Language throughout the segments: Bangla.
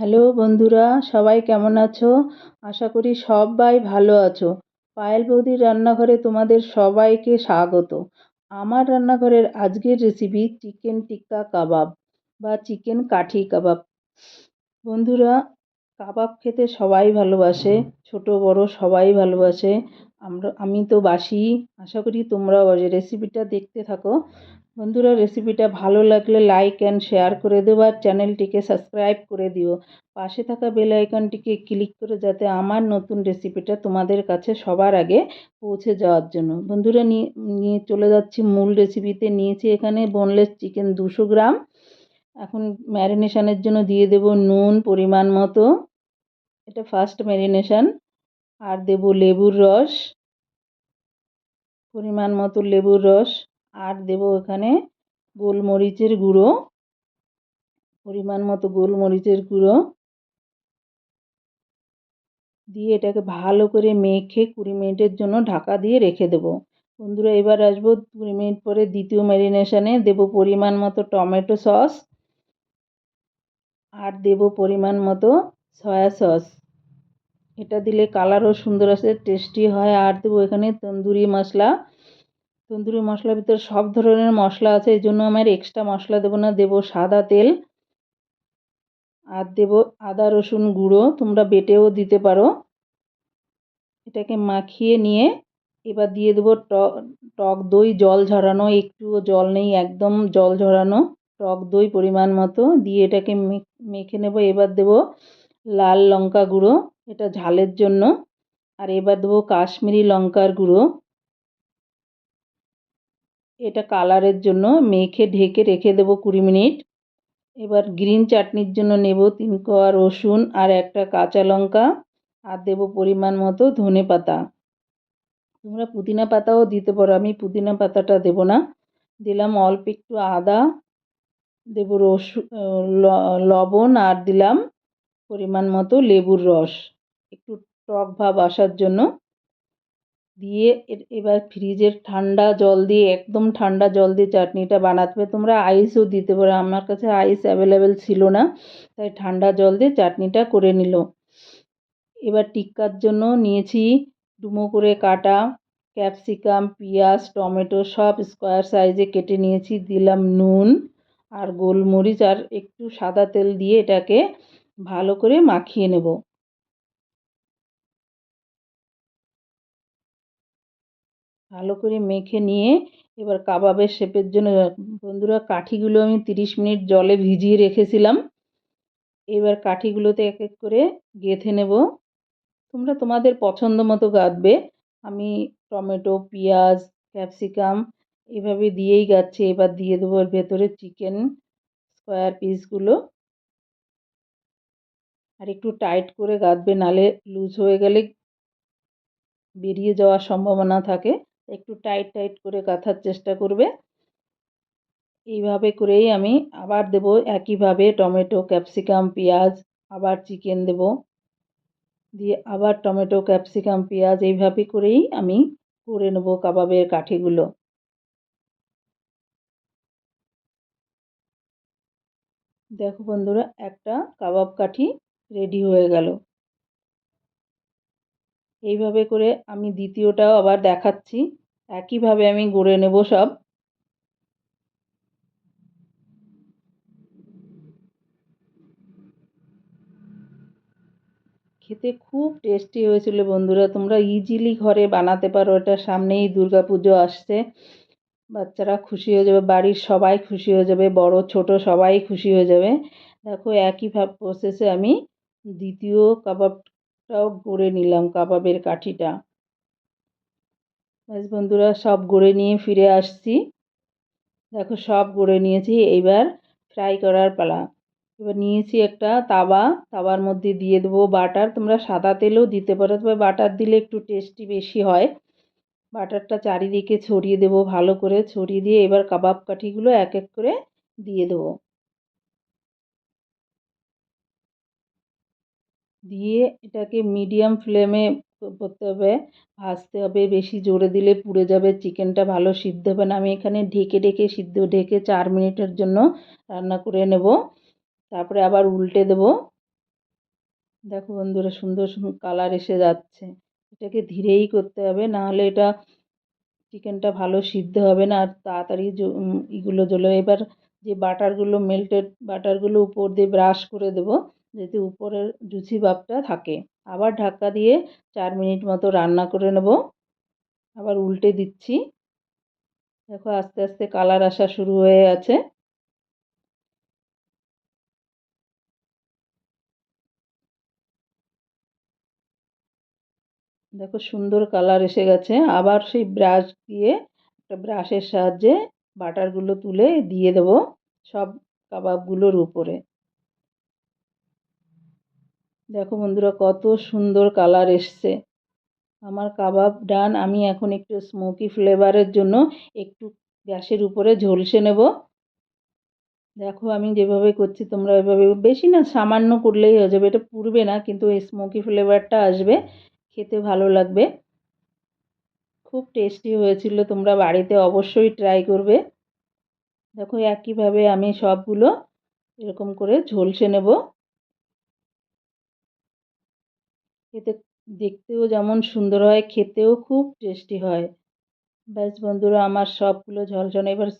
হ্যালো বন্ধুরা, সবাই কেমন আছো? আশা করি সবাই ভালো আছো। পায়েল বৌদির রান্নাঘরে তোমাদের সবাইকে স্বাগত। আমার রান্নাঘরের আজকের রেসিপি চিকেন টিক্কা কাবাব বা চিকেন কাঠি কাবাব বন্ধুরা কাবাব খেতে সবাই ভালোবাসে, ছোট, বড় সবাই ভালোবাসে। আমরা, আমি তো বাসি, আশা করি তোমরাও যে রেসিপিটা দেখতে থাকো। বন্ধুরা, রেসিপিটা ভালো লাগলে লাইক অ্যান্ড শেয়ার করে দেবো। আর চ্যানেলটিকে সাবস্ক্রাইব করে দিও। পাশে থাকা বেল আইকনটিকে ক্লিক করে যাতে আমার নতুন রেসিপিটা তোমাদের কাছে সবার আগে পৌঁছে যাওয়ার জন্য। বন্ধুরা নিয়ে চলে যাচ্ছি মূল রেসিপিতে নিয়েছি এখানে বোনলেস চিকেন দুশো গ্রাম। এখন ম্যারিনেশনের জন্য দিয়ে দেব নুন, পরিমাণ মতো। এটা ফার্স্ট ম্যারিনেশন আর দেব লেবুর রস, পরিমাণ মতো লেবুর রস, আর দেব এখানে গোলমরিচের গুঁড়ো, পরিমাণ মতো গোলমরিচের গুঁড়ো। দিয়ে এটাকে ভালো করে মেখে কুড়ি মিনিটের জন্য ঢাকা দিয়ে রেখে দেব। বন্ধুরা, এবার আসব কুড়ি মিনিট পরে দ্বিতীয় ম্যারিনেশনে দেব পরিমাণ মতো টমেটো সস, আর দেব পরিমাণ মতো সয়া সস। এটা দিলে কালারও সুন্দর আসে টেস্টি হয়। আর দেবো এখানে তন্দুরি মশলা। তন্দুরি মশলার ভিতরে সব ধরনের মশলা আছে, এই জন্য আমার এক্সট্রা মশলা দেবো না। দেবো সাদা তেল আর দেবো আদা, রসুন গুঁড়ো। তোমরা বেটেও দিতে পারো। এটাকে মাখিয়ে নিয়ে এবার দিয়ে দেবো টক দই, জল ঝরানো। একটুও জল নেই, একদম জল ঝরানো। টক দই পরিমাণ মতো। দিয়ে এটাকে মেখে নেব। এবার দেবো লাল লঙ্কা গুঁড়ো। এটা ঝালের জন্য। আর এবার দেবো কাশ্মীরি লঙ্কার গুঁড়ো। এটা কালারের জন্য মেখে, ঢেকে রেখে দেবো কুড়ি মিনিট। এবার গ্রিন চাটনির জন্য নেব তিন কোয়া রসুন আর একটা কাঁচা লঙ্কা। আর দেবো পরিমাণ মতো ধনে পাতা। তোমরা পুদিনা পাতাও দিতে পারো, আমি পুদিনা পাতাটা দেব না। দিলাম অল্প একটু আদা। দেবো রসুন লবণ আর দিলাম পরিমাণ মতো লেবুর রস। একটু টক ভাব আসার জন্য দিয়ে এবার ফ্রিজের ঠান্ডা জল দিয়ে, একদম ঠান্ডা জল দিয়ে চাটনিটা বানাতে, তোমরা আইসও দিতে পারো। আমার কাছে আইস অ্যাভেলেবেল ছিল না, তাই ঠান্ডা জল দিয়ে চাটনিটা করে নিল। এবার টিক্কার জন্য নিয়েছি ডুমো করে কাটা, ক্যাপসিকাম, পেঁয়াজ, টমেটো, সব স্কোয়ার সাইজে কেটে নিয়েছি, দিলাম নুন আর গোলমরিচ আর একটু সাদা তেল দিয়ে এটাকে ভালো করে মাখিয়ে নেব। ভালো করে মেখে নিয়ে এবার কাবাবের শেপের জন্য, বন্ধুরা কাঠিগুলো আমি তিরিশ মিনিট জলে ভিজিয়ে রেখেছিলাম। এবার কাঠিগুলোতে এক এক করে গেঁথে নেব। তোমরা তোমাদের পছন্দ মতো গাঁথবে। আমি টমেটো, পেঁয়াজ, ক্যাপসিকাম এভাবে দিয়েই গাচ্ছি এবার দিয়ে দেবো ভেতরে চিকেন স্কোয়ার পিসগুলো। আর একটু টাইট করে গাঁথবে, নালে লুজ হয়ে গেলে বেরিয়ে যাওয়ার সম্ভাবনা থাকে। একটু টাইট টাইট করে কাঁথার চেষ্টা করবে। এইভাবে করেই আমি আবার দেব একইভাবে টমেটো, ক্যাপসিকাম, পেঁয়াজ, আবার চিকেন দেব। দিয়ে আবার টমেটো, ক্যাপসিকাম, পেঁয়াজ এইভাবে করেই আমি করে নেব কাবাবের কাঠিগুলো। দেখো বন্ধুরা, একটা কাবাব কাঠি রেডি হয়ে গেল। এইভাবে করে আমি দ্বিতীয়টাও আবার দেখাচ্ছি। একইভাবে আমি গড়ে নেব সব। খেতে খুব টেস্টি হয়েছিল বন্ধুরা, তোমরা ইজিলি ঘরে বানাতে পারো, এটা সামনেই পুজো আসছে। বাচ্চারা খুশি হয়ে যাবে, বাড়ির সবাই খুশি হয়ে যাবে, বড়, ছোট সবাই খুশি হয়ে যাবে। দেখো একইভাবে প্রসেসে আমি দ্বিতীয় কাবাবটাও গড়ে নিলাম কাবাবের কাঠিটা। ব্যাস বন্ধুরা, সব গড়ে নিয়ে ফিরে আসছি। দেখো, সব গড়ে নিয়েছি, এইবার ফ্রাই করার পালা। এবার নিয়েছি একটা তাওয়া। তাওয়ার মধ্যে দিয়ে দেবো বাটার। তোমরা সাদা তেলও দিতে পারো, তবে বাটার দিলে একটু টেস্টি বেশি হয়। বাটারটা চারিদিকে ছড়িয়ে দেবো ভালো করে। ছড়িয়ে দিয়ে এবার কাবাব কাঠিগুলো এক এক করে দিয়ে দেবো। দিয়ে এটাকে মিডিয়াম ফ্লেমে করতে হবে। ভাজতে হবে, বেশি জোরে দিলে পুড়ে যাবে। চিকেনটা ভালো সিদ্ধ হবে না। আমি এখানে ঢেকে ঢেকে সিদ্ধ, ঢেকে চার মিনিটের জন্য রান্না করে নেব। তারপরে আবার উল্টে দেব। দেখো বন্ধুরা, সুন্দর কালার এসে যাচ্ছে। এটাকে ধীরেই করতে হবে নাহলে এটা চিকেনটা ভালো সিদ্ধ হবে না। আর তাড়াতাড়ি এগুলো জ্বলে। এবার যে বাটারগুলো মেল্টেড বাটারগুলো উপর দিয়ে ব্রাশ করে দেবো। যাতে উপরের জুসি ভাবটা থাকে। আবার ঢাকা দিয়ে চার মিনিট মতো রান্না করে নেব। আবার উল্টে দিচ্ছি। দেখো আস্তে আস্তে কালার আসা শুরু হয়ে আছে দেখো সুন্দর কালার এসে গেছে। আবার সেই ব্রাশ দিয়ে একটা ব্রাশের সাহায্যে বাটারগুলো তুলে দিয়ে দেব সব কাবাবগুলোর উপরে। দেখো বন্ধুরা, কত সুন্দর কালার এসছে। আমার কাবাব ডান, আমি এখন একটু স্মোকি ফ্লেভারের জন্য একটু গ্যাসের উপরে ঝলসে নেব। দেখো আমি যেভাবে করছি, তোমরা ওইভাবে বেশি না, সামান্য করলেই হয়ে যাবে। এটা পুড়বে না, কিন্তু এই স্মোকি ফ্লেভারটা আসবে, খেতে ভালো লাগবে। খুব টেস্টি হয়েছিল, তোমরা বাড়িতে অবশ্যই ট্রাই করবে। দেখো একইভাবে আমি সবগুলো এরকম করে ঝলসে নেব। এতে দেখতেও যেমন সুন্দর হয়, খেতেও খুব টেস্টি হয়। ব্যাস বন্ধুরা, আমার সবগুলো ঝলঝল এবার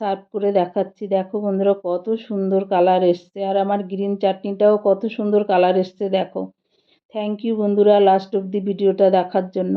সার্ভ করে দেখাচ্ছি। দেখো বন্ধুরা, কত সুন্দর কালার এসছে। আর আমার গ্রিন চাটনিটাও কত সুন্দর কালার এসছে, দেখো। থ্যাংক ইউ বন্ধুরা লাস্ট অব্দি ভিডিওটা দেখার জন্য।